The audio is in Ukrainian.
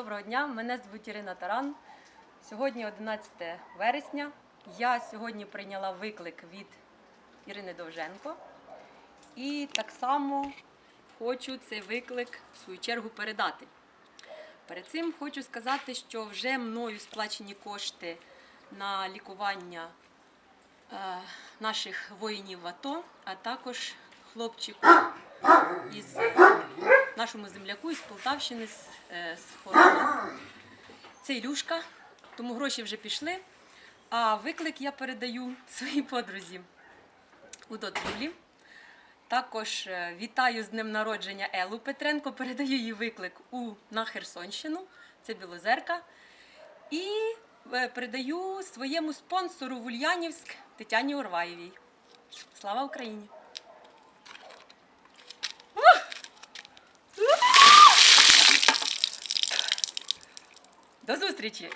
доброго дня. Мене звуть Ірина Таран. Сьогодні 11 вересня. Я сьогодні прийняла виклик від Ірини Довженко. І так само хочу цей виклик в свою чергу передати. Перед цим хочу сказати, що вже мною сплачені кошти на лікування е, наших воїнів в АТО, а також хлопчику із нашому земляку із Полтавщини з, е, Хорона. Це Ілюшка, тому гроші вже пішли. А виклик я передаю своїй подрузі Удот Юлі. Також е, вітаю з днем народження Елу Петренко. Передаю їй виклик у, на Херсонщину, це Білозерка. І е, передаю своєму спонсору в Ульянівськ Тетяні Орваєвій. Слава Україні! До зустрічі!